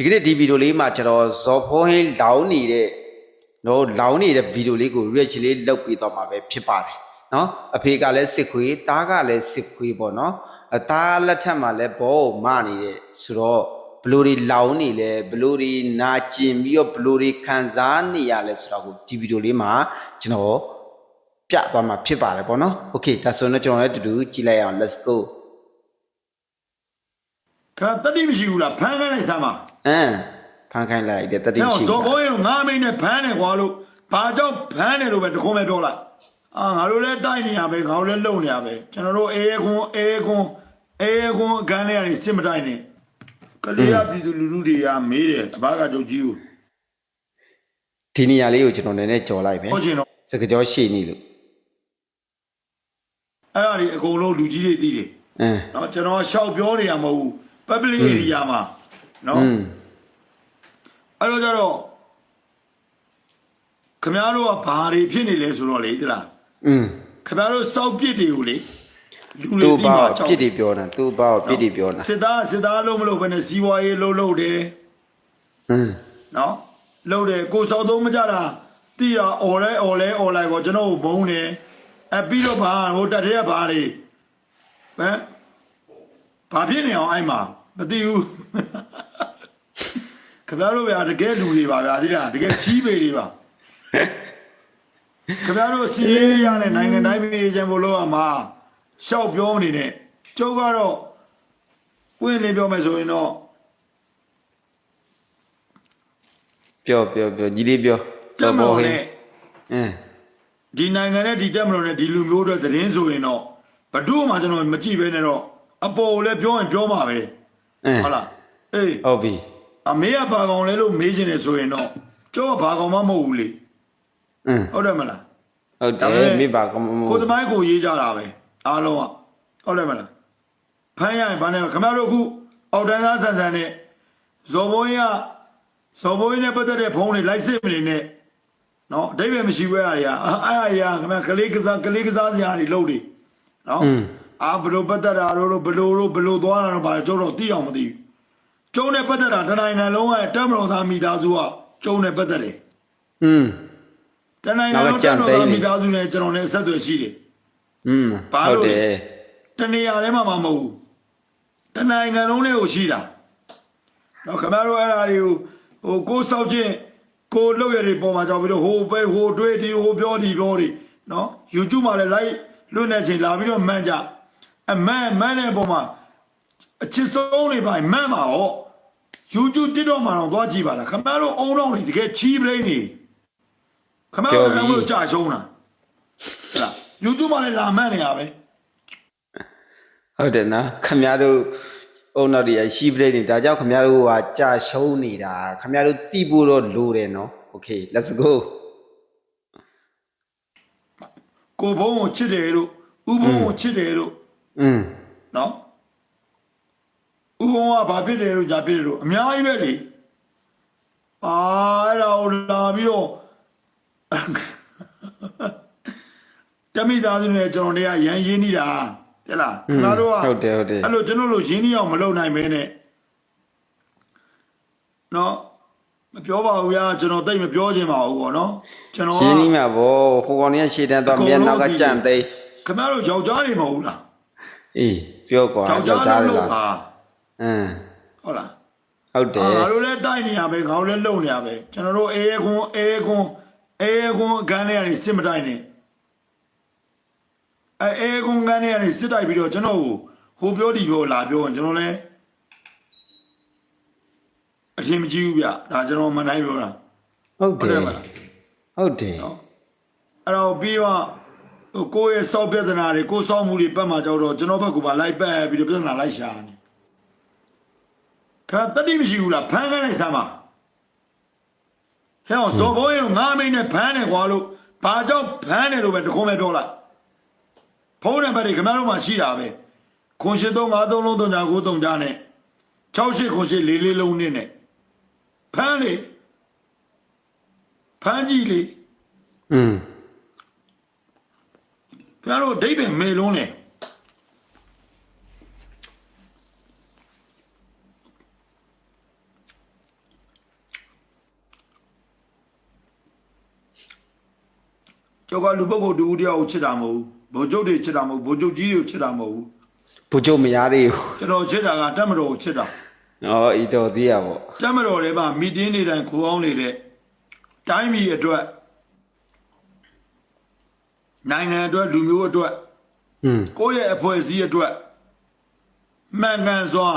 ဒီကနေ့ဒီဗီဒီယိုလေးမှာကျွန်တော်ဇော်ဖုံးဟင်းလောင်းနေတဲ့နော်လောင်းနေတဲ့ဗီဒီယိုလေးကို reaction လေးလုပ်ပြီးတော့မှာပဲဖြစ်ပါတယ်နော်အဖေကလည်းစစ်ခွေးသားကလည်းစစ်ခွေးပေါ့နော်အသားလက်ထက်မှာလည်းဘောမနေတဲ့ဆိုတော့ဘလူတွေလောင်းနေလဲဘလူတွေနာကျင်ပြီးတော့ဘလူတွေခံစားနေရလဲဆိုတော့ကိုဒီဗီဒီယိုလေးမှာကျွန်တော်ပြသွားမှာဖြစ်ပါတယ်ပေါ့နော်โอเคဒါဆိုတော့ကျွန်တော်လည်းအတူတူကြည့်လိုက်အောင် let's go ခါတတိမရှိဘူးလားဖမ်းခိုင်းလိုက်စမ်းပါ အမ်ဖန်ခိုင်းလိုက်တယ်တတိ အဲ့ ရှိ တော့ ဘူး ဇော်ဘိုးရင်ငါမိတ်နဲ့ဖမ်းတယ်ကွာလို့ဘာကြောင့်ဖမ်းတယ်လို့ပဲတခုံးပဲပြောလိုက်အာငါတို့လည်းတိုက်နေရပဲငါတို့လည်းလုံနေရပဲကျွန်တော်တို့အေးခွန်းအေးခွန်းအေးခွန်းအကန်းလေးကနေစစ်မတိုက်နဲ့ကလေးရပြည်သူလူထုတွေကမေးတယ်တပတ်ကကြုတ်ကြီးကို ဒီနေရာလေးကိုကျွန်တော်နည်းနည်းကြော်လိုက်ပဲ ဟုတ်ချင်တော့ စကကြောရှိနေလို့ အဲ့ဒါတွေအကုန်လုံးလူကြီးတွေသိတယ် အင်း เนาะကျွန်တော်ရှောက်ပြောနေရမဟုတ်ဘူး public area မှာเนาะ อืม အဲ့တော့ကြတော့ခမည်းတော်ကဘာတွေဖြစ်နေလဲဆိုတော့လေဒီလား อืม ခမည်းတော်စောက်ပြစ်တွေကိုလေလူ သူ တွေ ဘာ မှာ ကိုပြစ်တွေပြောတာသူဘာကိုပြစ်တွေပြောတာ စစ်သားစစ်သားလုံးမလို့ဘယ်နဲ့စီးပွားရေးလုံးလုံးတယ် อืม နော်လုံးတယ်ကိုစောက်သုံးမကြတာတိရအော်လဲအော်လဲအော်လိုက်ကိုကျွန်တော်ဘုံတယ်အပြီးတော့ဘာဟိုတက်တဲ့ဘာတွေဟမ်ဘာဖြစ်နေအောင်အဲ့မှာ မသိဘူးခင်ဗျားတို့ဗျာတကယ်လူတွေပါဗျာဒီလားတကယ်ကြီးပေတွေပါခင်ဗျားတို့စီးရေးရတဲ့နိုင်ငံတိုင်းပြည်ချင်ဖို့လို့အမှာရှောက်ပြောနေနဲ့ကျုပ်ကတော့ပွင့်လင်းပြောမယ်ဆိုရင်တော့ပြောပြောပြောညီလေးပြောကျမလို့နဲ့အင်းဒီနိုင်ငံနဲ့ဒီတက်မလို့နဲ့ဒီလူမျိုးတွေသတင်းဆိုရင်တော့ဘဒုမှကျွန်တော်မကြည့်ပဲနဲ့တော့အပေါ်ကိုလည်းပြောရင်ပြောမှာပဲအင်း ဟုတ်လားအေးဟုတ်ပြီအမေကဘာကောင်လဲလို့မေးချင်တယ်ဆိုရင်တော့ကျောကဘာကောင်မှမဟုတ်ဘူးလေအင်းဟုတ်တယ်မလားဟုတ်တဒါပေမဲ့ယ်မိပါကမမကိုသမိုင်းကိုရေးကြတာပဲအားလုံးကဟုတ်တယ်မလားဖမ်းရရင်ဘာနဲ့ခင်ဗျားတို့အခုအောက်တန်းသားဆန်ဆန်နဲ့ဇော်ဘုန်းကြီးကဇော်ဘုန်းကြီးနဲ့ပတ်သက်တဲ့ဖုန်းတွေလိုက်စစ်မနေနဲ့နော်အတိတ်ပဲမရှိဘူးအဲ့ဒါတွေကအဲ့ဒါတွေကခင်ဗျားကလေးကစားကလေးကစားစရာတွေလုပ်တယ်နော်อืม အာဘလို့ပတ်သက်တာတို့ဘလို့တို့ဘလို့သွားတာတော့ဘာလဲကျုံတော့သိအောင်မသိဘူးကျုံနဲ့ပတ်သက်တာတနိုင်ငံလုံးကတက်မတော်သားမိသားစုကကျုံနဲ့ပတ်သက်တယ် อืม တနိုင်ငံလုံးတက်မတော်သားမိသားစုနဲ့ကျွန်တော်လည်းအဆက်အသွယ်ရှိတယ် อืม ဘာ ဟု လို့ တ် လဲ တယ် တနေရာထဲမှာမမဟုတ်ဘူးတနိုင်ငံလုံးလေးကိုရှိတာတော့ခင်ဗျားတို့အဲ့ဒါတွေကိုဟိုကိုယ်ဆောက်ခြင်းကိုယ်လုပ်ရတဲ့ပုံမှာကြောက်ပြီးတော့ဟိုပဲဟိုတွေးဒီဟိုပြောဒီပြောဒီနော် YouTube မှာလည်း live လွတ်နေချိန်လာပြီးတော့မှန်းကြ အမှန်မှန်တဲ့ပုံမှာအချစ်ဆုံးတွေပါမှန်ပါဟော YouTube TikTok မှာတော့သွားကြည့်ပါလားခင်ဗျားတို့အုံတော့နေတကယ်ချီးပလိမ့်နေခင်ဗျားတို့လည်းကြာရှုံးတာဟဲ့လား YouTube မှာလည်းလာမှန်းနေရပဲဟုတ်တယ်နော်ခမရတို့အုံတော်တွေရရှိပလေးနေဒါကြောင့်ခမရတို့ကကြာရှုံးနေတာခမရတို့တိဖို့တော့လိုတယ်နော် okay let's go ကိုဘုံကိုချစ်တယ်လို့ဥဘုံကိုချစ်တယ်လို့ อืมနော်ဥဘုံကဘာဖြစ်တယ်လို့ညာဖြစ်တယ်လို့အများကြီးပဲလေအာအဲ့ဒါကိုလာပြီးတော့တမိသားစုနဲ့ကျွန်တော်တွေကရန်ရင်းနေတာတဲ့လားခင်ဗျားတို့ကဟုတ်တယ်ဟုတ်တယ်အဲ့လိုကျွန်တော်တို့ရင်းနှီးအောင်မလုပ်နိုင်ပဲနဲ့နော်မပြောပါဘူးဗျာကျွန်တော်တိတ်မပြောချင်ပါဘူးပေါ့နော်ကျွန်တော်ကရှင်းနီးမှာဗောဟိုကောင်ကြီးရှေ့တန်းသွားမျက်နောက်ကကြံသိမ်းခင်ဗျားတို့ယောက်ျားတွေမဟုတ်ဘူးလား အေးပြောကွာယောက်ယောက်ျားျားတွေလို့လားပါအင်းဟုတ်လားဟုတ်တယ်ငါတို့လည်းတိုက်နေရပဲငါတို့လည်းလုံနေရပဲကျွန်တော်တို့အေးခွန်းအေးခွန်းအေးခွန်းအကန်းလေးကနေစစ်မတိုက်နဲ့အဲအေးခွန်းကန်းလေးကနေစစ်တိုက်ပြီးတော့ကျွန်တော်ကိုဟိုပြောဒီပြောလာပြောရင်ကျွန်တော်လည်းအထင်မကြီးဘူးဗျဒါကျွန်တော်မနိုင်ပြောတာဟုတ်ဟုတ်တတယ်ယ်မလားဟုတ်တယ်နော်အဲ့တော့ပြီးတော့ဟို ကိုယ့်ရဲ့စောက်ပြဿနာတွေကိုယ်စောက်မှုတွေပတ်မှာကြောက်တော့ကျွန်တော်ဘက်ကပါလိုက်ပတ်ပြီးတော့ပြဿနာလိုက်ရှာနေခါတတိမရှိဘူးလားဖမ်းခိုင်းလိုက်စမ်းပါဟဲ့အောင်ဇော်ဘိုးရင်ငါမိတ်နဲ့ဖမ်းတယ်ကွာလို့ဘာကြောင့်ဖမ်းတယ်လို့ပဲတခုံးပဲပြောလိုက်ဖုန်းနံပါတ်တွေခင်ဗျားတို့မှရှိတာပဲခွန်ရှိသုံးငါသုံးလုံးသုံးကြကိုသုံးကြနဲ့68ခွန်ရှိလေးလေးလုံးနဲ့နဲ့ဖမ်းလေဖမ်းကြည့်လေอืม ဘုရားတို့အဓိပ္ပာယ်မေလွန်းတယ်ကျော်ကလူပုဂ္ဂိုလ်တူဦးတယောက်ကိုချစ်တာမဟုတ်ဘူးဗိုလ်ချုပ်တွေချစ်တာမဟုတ်ဘူးဗိုလ်ချုပ်ကြီးတွေကိုချစ်တာမဟုတ်ဘူချုပ်မရသေးဘူးဘူးကျွန်တော်ချစ်တာကတက်မတော်ကိုချစ်တာ။ဟောဤတော်သေးရပေါ့တက်မတော်တွေမှာမီတင်းနေတိုင်းခိုးအောင်နေတဲ့တိုင်းပြည်အတွက် နိုင်ငံအတွက်လူမျိုးအတွက်။อืมကိုယ့်ရဲ့အဖွဲ့အစည်းအတွက်မှန်ကန်စွာ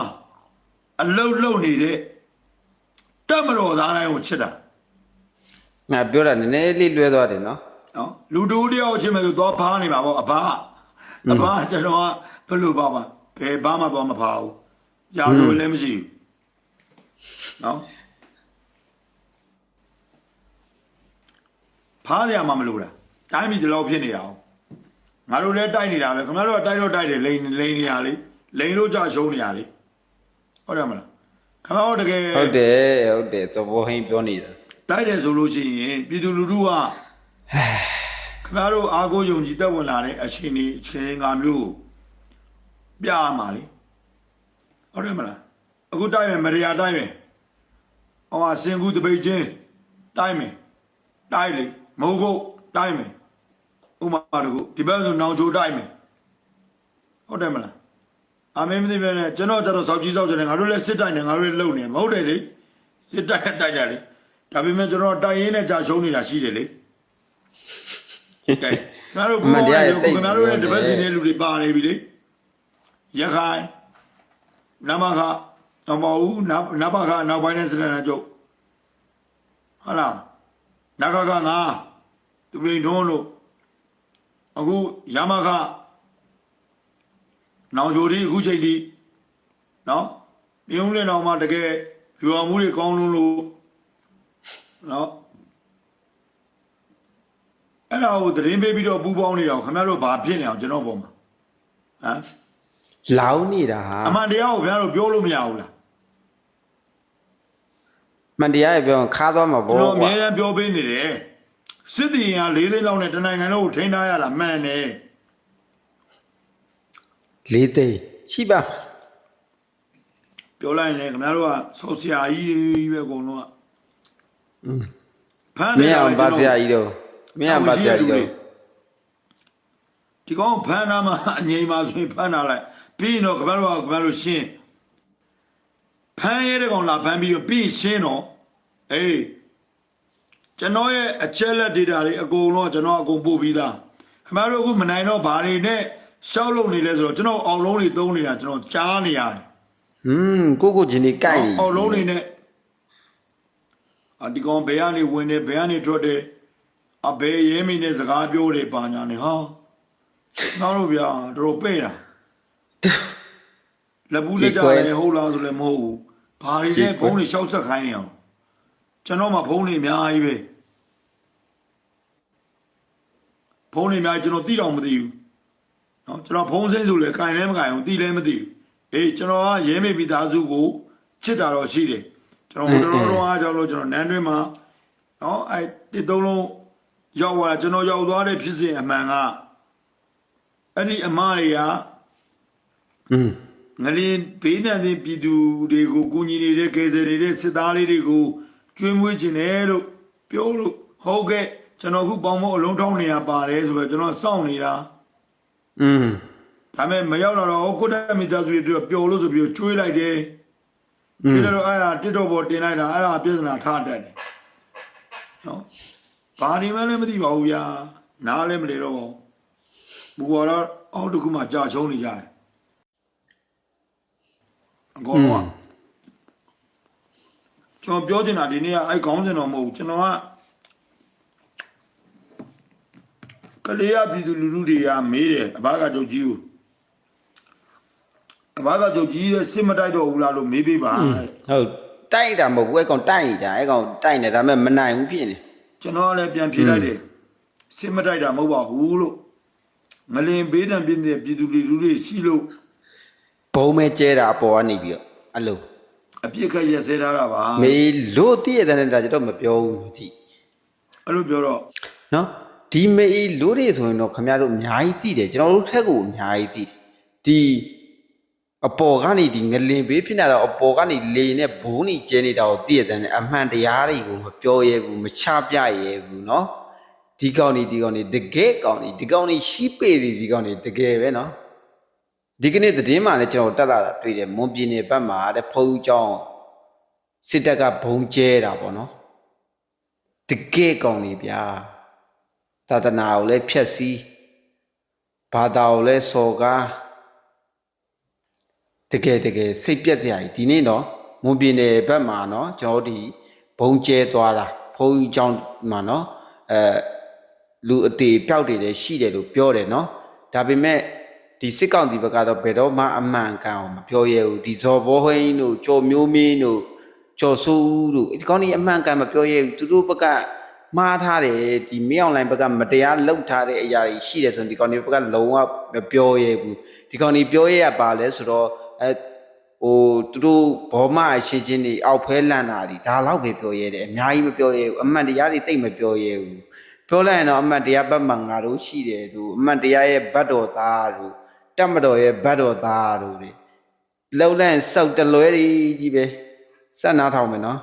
အလုတ်လုံနေတဲ့တက်မတော်သားတိုင်းကိုချစ်တာငါပြောတာနည်းနည်းလေးလွဲသွားတယ်နော်နော်လူတူတယောက်ချင်းမဲ့ဆိုတော့ဖားနေမှာပေါ့အဘအဘကျွန်တော်ကဘယ်လိုပါပါဘယ်ဘာမှတော့မဖားဘူးရာလို့လည်းမရှိဘူးနော်ဖားရမှာမလို့လား တိုင်းပြည်ဒီလောက်ဖြစ်နေရအောင်ငါတို့လည်းတိုက်နေတာပဲခင်ဗျားတို့ကတိုက်တော့တိုက်တယ်လိန်လိန်နေရလေလိန်လို့ကြရှုံးနေရလေဟုတ်တယ်မလားခင်ဗျားတို့တကယ်။ဟုတ်တယ်ဟုတ်တယ်သဘောဟင်းပြောနေတာတိုက်တယ်ဆိုလို့ရှိရင်ပြည်သူလူထုကခင်ဗျားတို့အားကိုးယုံကြည်သက်ဝင်လာတဲ့အချိန်ဒီအချိန်ငါမျိုးကိုပြရမှာလေဟုတ်တယ်မလားအခုတိုက်မယ်မရယာတိုက်မယ်ဟောအစင်ကူတပိတ်ချင်းတိုက်မယ်တိုက်လေမဟုတ်ဘူးတိုက်မယ် ဥမာတကူဒီဘက်ဆိုနောင်ချိုတိုက်မယ်ဟုတ်တယ်မလားအမေမသိပဲနဲ့ကျွန်တော်ကျတော့စောက်ကြီးစောက်ကြတယ်ငါတို့လည်းစစ်တိုက်နေငါတို့လည်းလုံနေမဟုတ်တယ်လေစစ်တိုက်တိုက်ကြလေဒါပေမဲ့ကျွန်တော်တိုက်ရင်းနဲ့ကြာရှုံးနေတာရှိတယ်လေကဲခင်ဗျားတို့ဘုရားရဲ့ခင်ဗျားတို့ရဲ့တပတ်စီတဲ့လူတွေပါနေပြီလေရခိုင်နမခတော့မဟုတ်ဘူးနနဘခနောက်ပိုင်းနဲ့စရဏကျုပ်ဟာလားနဂကငါသူပိန်ထုံးလို့ အခုရမခနောင်ဂျိုဒီအခုချိန်ဒီနော်ပြုံးလင်းတော်မှာတကယ်ယူအောင်မှုတွေကောင်းလုံးလို့နော်အဲ့ဒါကိုသတင်းပေးပြီးတော့ပူပေါင်းနေတော့ခင်ဗျားတို့ဘာဖြစ်နေအောင်ကျွန်တော်ပုံမှာဟမ်။လောင်းနေတာဟာအမှန်တရားကိုခင်ဗျားတို့ပြောလို့မရဘူးလားမှန်တရားရဲ့ပြောရင်ခါသွားမှာကျွန်ပေါ့တော်အကွာများအားပြောပေးနေတယ် စစ်တီရင်က၄သိန်းလောက်နဲ့တနိုင်ငံလုံးကိုထိန်းထားရတာမှန်တယ်။လေးသိန်းရှိပါပြောလိုက်ရင်လည်းခင်ဗျားတို့ကဆောက်ဆရာကြီးတွေပဲအကုန်လုံးကဖမ်းမနေင်းရအောင်ပါဆရာကြီးတော့မင်းအောင်ပါဆရာကြီးတော့ဒီကောင်ဖမ်းတာမှအငြိမ်ပါဆိုရင်ဖမ်းတာလိုက်ပြီးရင်တော့ခင်ဗျားတို့ကခင်ဗျားတို့ရှင်းဖမ်းရတဲ့ကောင်လာဖမ်းပြီးတော့ပြီးရင်ရှင်းတော့အေး ကျွန်တော်ရဲ့အချက်လက် data တွေအကုန်လုံးကကျွန်တော်အကုန်ပို့ပြီးသားခင်ဗျားတို့အခုမနိုင်တော့ဘာတွေနဲ့ရှောက်လုံနေလဲဆိုတော့ကျွန်တော်အောင်လုံးတွေသုံးနေတာကျွန်တော်ကြားနေရတယ်ဟွန်းကိုကိုချင်းနေကြိုက်နေအောင်လုံးနေနဲ့အဒီကောင်ဘယ်ကနေဝင်နေဘယ်ကနေထွက်တယ်အဘယ်ရဲမိနဲ့စကားပြောတယ်ပါညာနေဟာနောက်တော့ဗျာတို့ပဲ့တာလက်ဘူးလက်ကြတယ်ဟုတ်လားဆိုလည်းမဟုတ်ဘူးဘာတွေလဲဘုံတွေရှောက်ဆက်ခိုင်းနေအောင်ကျွန်တော်မှဘုံတွေအများကြီးပဲ ဘုံတွေအများကြီးကျွန်တော်သိတော့မသိဘူးနော်ကျွန်တော်ဘုံစင်းဆိုလည်းကင်လည်းမကင်ဘူးသိလည်းမသိဘူးအေးကျွန်တော်ကရဲမေမိသားစုကိုချစ်တာတော့ရှိတယ်ကျွန်တော်ဘယ်လိုတော့အားကြောင့်လို့ကျွန်တော်နန်းတွင်းမှာနော်အဲ့ဒီသုံးလုံးရောက်သွားတာကျွန်တော်ရောက်သွားတဲ့ဖြစ်စဉ်အမှန်ကအဲ့ဒီအမတွေကอืมငလင်းဘေးနံတဲ့ပြည်သူတွေကိုကူညီနေတဲ့ကယ်ဆယ်နေတဲ့စစ်သားလေးတွေကိုကျွေးမွေးခြင်းတယ်လို့ပြောလို့ဟုတ်ကဲ့ ကျွန်တော်ခုပေါင်းမအလုံးထောင်းနေရပါတယ်ဆိုတော့ကျွန်တော်စောင့်နေတာอืมဒါပေမဲ့မရောက်တော့တော့ကိုတက်မီသားစုတွေတို့ပျော်လို့ဆိုပြီးကျွေးလိုက်တယ်ကျွေးတော့အဲ့ဒါတစ်တော့ပေါ်တင်လိုက်တာအဲ့ဒါပြဿနာထားတတ်တယ်နော်ဘာဒီမှလည်းမသိပါဘူးဗျာနားလည်းမလဲတော့ဘူးမူကတော့အောက်တစ်ခုမှကြာချုံးနေကြတယ်အကောင်လုံးကကျွန်တော်ပြောချင်တာဒီနေ့ကအဲ့ခေါင်းစဉ်တော့မဟုတ်ဘူးကျွန်တော်က ကလေးရပြည်သူလူထုတွေကမေးတယ်အဘကကြုတ်ကြီးကိုအဘကကြုတ်ကြီးရဲ့စစ်မတိုက်တော့ဘူးလားလို့မေးပေးပါတဲ့ဟုတ်တိုက်တာမဟုတ်ဘူးအဲ့ကောင်တိုက်နေတာအဲ့ကောင်တိုက်နေဒါပေမဲ့မနိုင်ဘူးဖြစ်နေကျွန်တော်ကလည်းပြန်ဖြေလိုက်တယ်စစ်မတိုက်တာမဟုတ်ပါဘူးလို့ငလင်ဘေးတံပြင်းတဲ့ပြည်သူလူထုတွေရှိလို့ဘုံမဲကျဲတာအပေါ်ကနေပြီးတော့အဲ့လိုအပြစ်ခတ်ရစဲထားတာပါမေလို့တည့်ရတဲ့တာကျတော့မပြောဘူးလို့ကြည့်အဲ့လိုပြောတော့နော် ဒီမေလို့တွေဆိုရင်တော့ခင်ဗျားတို့အများကြီးတည်တယ်ကျွန်တော်တို့ထက်ကိုအများကြီးတည်တယ်ဒီအပေါ်ကနေဒီငလင်ဘေးဖြစ်နေတာတော့အပေါ်ကနေလေနဲ့ဘုံနေကျဲနေတာကိုတည့်ရတဲ့အမှန်တရားတွေကိုမပြောရဲဘူးမချပြရဲဘူးเนาะဒီ ဒီကောင်นี่ဒီကောင်นี่တကယ်ကောင်นี่ဒီကောင်นี่ရှိပေတွေဒီကောင်นี่တကယ်ပဲเนาะဒီကနေ့သတင်းမှာလည်းကျွန်တော်တက်လာတာတွေ့တယ်မွန်ပြည်နယ်ဘက်မှာတဲ့ဖုံးကြောင်းစစ်တပ်ကဘုံကျဲတာပေါ့เนาะတကယ်ကောင်นี่ဗျာ သာသနာကိုလည်းဖျက်ဆီးဘာသာကိုလည်းစော်ကားတကယ်တကယ်စိတ်ပြက်စရာကြီးဒီနေ့နော်မွန်ပြည်နယ်ဘက်မှာနော်ကျွန်တော်ဒီဘုံကျဲသွားတာဘုံကြီးကျောင်းမှာနော်အဲလူအသေးပျောက်တွေလည်းရှိတယ်လို့ပြောတယ်နော်ဒါပေမဲ့ဒီစစ်ကောင်စီဘက်ကတော့ဘယ်တော့မှအမှန်ကန်အောင်မပြောရဘူးဒီဇော်ဘောဟင်းတို့ကြော်မျိုးမင်းတို့ကြော်ဆိုးဦးတို့ဒီကောင်းကြီးအမှန်ကန်မပြောရဘူးသူတို့ဘက်က မှားထားတယ်ဒီမင်းအွန်လိုင်းဘက်ကမတရားလုပ်ထားတဲ့အရာတွေရှိတယ်ဆိုရင်ဒီကောင်ကြီးဘက်ကလုံးဝမပြောရဘူးဒီကောင်ကြီးပြောရရပါလဲဆိုတော့အဲဟိုသူတို့ဘောမအရှိချင်းတွေအောက်ဖဲလန့်တာတွေဒါတော့ပဲပြောရတယ်အများကြီးမပြောရဘူးအမှန်တရားတွေတိတ်မပြောရဘူးပြောလိုက်ရင်တော့အမှတ်တရားဘတ်မှငါတို့ရှိတယ်သူအမှတ်တရားရဲ့ဘတ်တော်သားတို့တတ်မတော်ရဲ့ဘတ်တော်သားတို့တွေလှုပ်လိုက်ရင်စောက်တလွဲကြီးပဲစက်နာထောင်မယ်နော်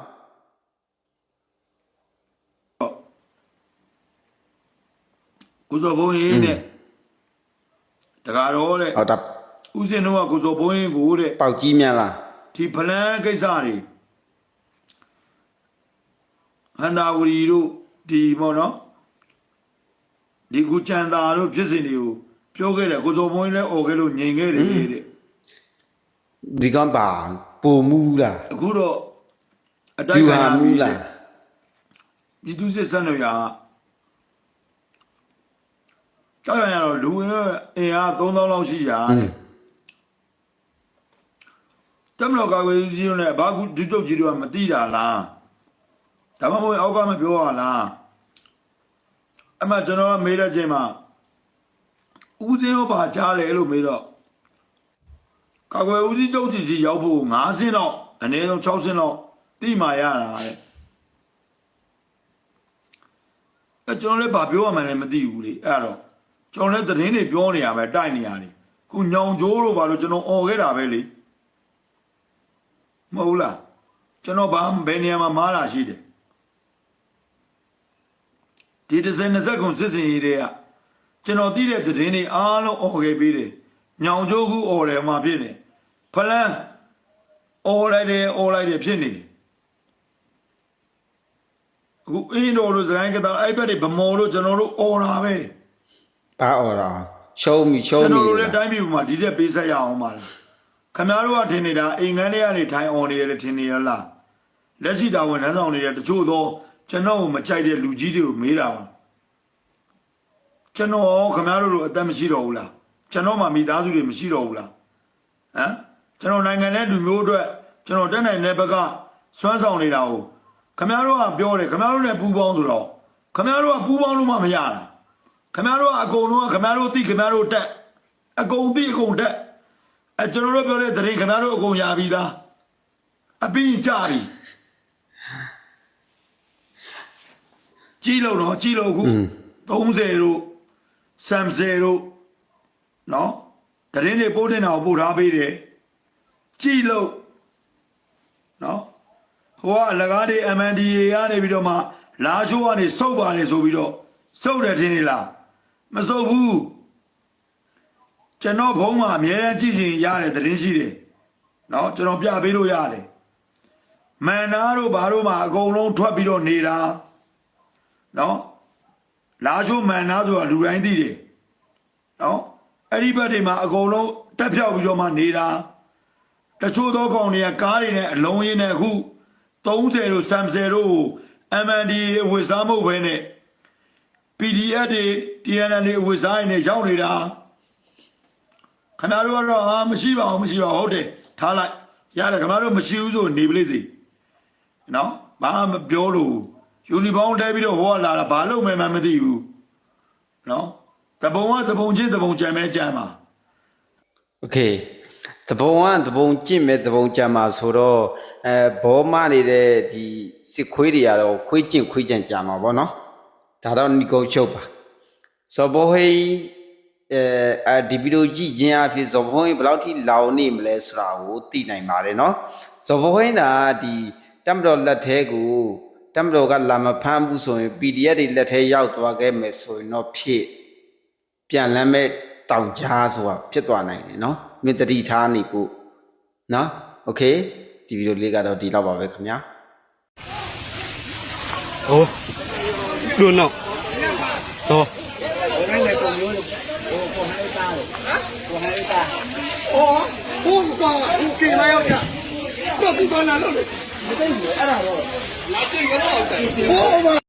ကိုစောဘုံရင်တဲ့တကားတော့တဲ့ဟောဒါဦးစင်တို့ကကိုစောဘုံရင်ကိုတဲ့ပေါက်ကြီးမြန်လားဒီဖလန်ကိစ္စတွေဟန္တာဝရီတို့ဒီမောနော်ဒီကုချန်တာတို့ဖြစ်စဉ်တွေကိုပြောခဲ့တယ်ကိုစောဘုံရင်လည်းអော်ခဲ့လို့ညင်ခဲ့တယ်တဲ့ဒီကောင်ပါပူမူလားအခုတော့အတိုဒီက်ခံဟာရမူပြီလားပြည်သူစစ်စံတော်ရာ ကြောက်ရရတော့လူဝင်အင်အား3000လောက်ရှိရာတဲ့တမလောကဝေကြီးတို့နဲ့ဘာကူဒုချုပ်ကြီးတို့ကမတိတာလားဒါမှမဟုတ်အောက်ကမပြောရလားအမှကျွန်တော်ကမေးတဲ့ချိန်မှာဦးစင်းရောပါကြားတယ်လို့မေးတော့ကာကွယ်ဦးစီးချုပ်ကြီးကြီးရောက်ဖို့9ဆင်းတော့အနည်းဆုံး6ဆင်းတော့တိမာရတာတဲ့အဲကျွန်တော်လည်းဘာပြောရမှန်းလည်းမသိဘူးလေအဲ့တော့ ကျွန်တော်လည်းသတင်းတွေပြောနေရပဲတိုက်နေရတယ်ခုညောင်ကျိုးတို့ဘာလို့ကျွန်တော်អော်ခဲ့တာပဲလေမဟုတ်လားကျွန်တော်ဘာဘယ်နေရာမှာမားတာရှိတယ်ဒီတစ်စက်နှစ်စက်ကုန်စစ်စင်ရေးတွေကကျွန်တော်သိတဲ့သတင်းတွေအားလုံးអော်ခဲ့ပြီးတယ်ညောင်ကျိုးကူអော်တယ်မှာဖြစ်နေဖလန်းអော်လိုက်တယ်អော်လိုက်တယ်ဖြစ်နေတယ် အခုအင်းတော်တို့စကိုင်းကတာအဲ့ဘက်တွေဗမော်တို့ကျွန်တော်တို့អော်တာပဲ ဘာအော်တာရှုံးပြီရှုံးကျွန်ပြီတော်တို့လည်းလားတိုင်းပြည်မှာဒီတက်ပေးဆက်ရအောင်ပါလားခင်ဗျားတို့ကထင်နေတာအိမ်ငန်းတွေကနေထိုင်អော်နေရတယ်ထင်နေရလားလက်ရှိတာဝန်ထမ်းဆောင်နေတဲ့တချို့သောကျွန်တော်ကိုမကြိုက်တဲ့လူကြီးတွေကိုမေးတာပါကျွန်တော်ခင်ဗျားတို့လိုအသက်မရှိတော့ဘူးလားကျွန်တော်မှမိသားစုတွေမရှိတော့ဘူးလားဟမ်ကျွန်တော်နိုင်ငံနဲ့လူမျိုးအတွက်ကျွန်တော်တက်နိုင်တဲ့ဘက်ကစွမ်းဆောင်နေတာကိုခင်ဗျားတို့ကပြောတယ်ခင်ဗျားတို့နဲ့ပူးပေါင်းဆိုတော့ခင်ဗျားတို့ကပူးပေါင်းလို့မှမရတာ ခင်ဗျားတို့ကအကုန်လုံးကခင်ဗျားတို့သိခင်ဗျားတို့တက်အကုန်သိအကုန်တက်အဲကျွန်တော်တို့ပြောတဲ့တရင်ခင်ဗျားတို့အကုန်ရပြီးသားအပြီးကြပြီကြီးလို့တော့ကြီးလို့အခု30တို့30တို့နော်တရင်တွေပို့တင်တာကိုပို့ထားပေးတယ်ကြီးလို့နော်ဟိုကအလကားတွေ MNDA ကနေပြီးတော့မှလာချိုးကနေစုပ်ပါတယ်ဆိုပြီးတော့စုပ်တယ်ထင်နေလား မစုပ်ဘူးကျွန်တော်ဘုံမှာအများကြီးကြည့်ရင်ရတယ်တရင်ရှိတယ်နော်ကျွန်တော်ပြပေးလို့ရတယ်မန်နာတို့ဘာတို့မှအကုန်လုံးထွက်ပြီးတော့နေတာနော်လာချိုးမန်နာဆိုတာလူတိုင်းသိတယ်နော်အဲ့ဒီဘက်တွေမှာအကုန်လုံးတက်ဖြောက်ပြီးတော့မှနေတာတချို့သောကောင်တွေကကားတွေနဲ့အလုံးရင်းနဲ့အခု30တို့30တို့ကို MND ဝစ်စားမှုပဲနဲ့ PDF တွေ TNN တွေဝစ်စားရင်းနဲ့ရောက်နေတာခဏတို့ကတော့ဟာမရှိပါဘူးမရှိပါဘူးဟုတ်တယ်ထားလိုက်ရတယ်ခဏတို့မရှိဘူးဆိုနေပလိစေနော်ဘာမှမပြောလို့ယူနီဖောင်းတဲပြီးတော့ဟောလာတာဘာလို့မှမမသိဘူးနော်တပုံကတပုံချင်းတပုံကြံမဲကြံပါ โอเคသဘုံကသဘုံကြင့်မဲ့သဘုံကြံမှာဆိုတော့အဲဘောမနေတဲ့ဒီစစ်ခွေးတွေကတော့ခွေးကျင့်ခွေးကြံကြမှာပေါ့နော် ဒါတော့နီကုန်းချုပ်ပါဇော်ဘဟိအဲအဲဒီဗီဒီယိုကြည့်ခြင်းအဖြစ်ဇော်ဘဟိဘယ်လောက်ထိလောင်နေမလဲဆိုတာကိုသိနိုင်ပါတယ်နော်ဇော်ဘဟိကဒီတမ်မတော်လက်သေးကို တမတော်ကလာမဖမ်းဘူးဆိုရင် PDF တွေလက်ထဲရောက်သွားခဲ့မယ်ဆိုရင်တော့ဖြစ်ပြန်လမ်းမဲ့တောင်ကြားဆိုတာဖြစ်သွားနိုင်တယ်နော်မင်းတတိထားနေဖို့နော်โอเคဒီဗီဒီယိုလေးကတော့ဒီလောက်ပါပဲခင်ဗျာ โอ้ luôn nào. To Hãy subscribe cho kênh Ghiền Mì Gõ Để không bỏ lỡ những video hấp dẫn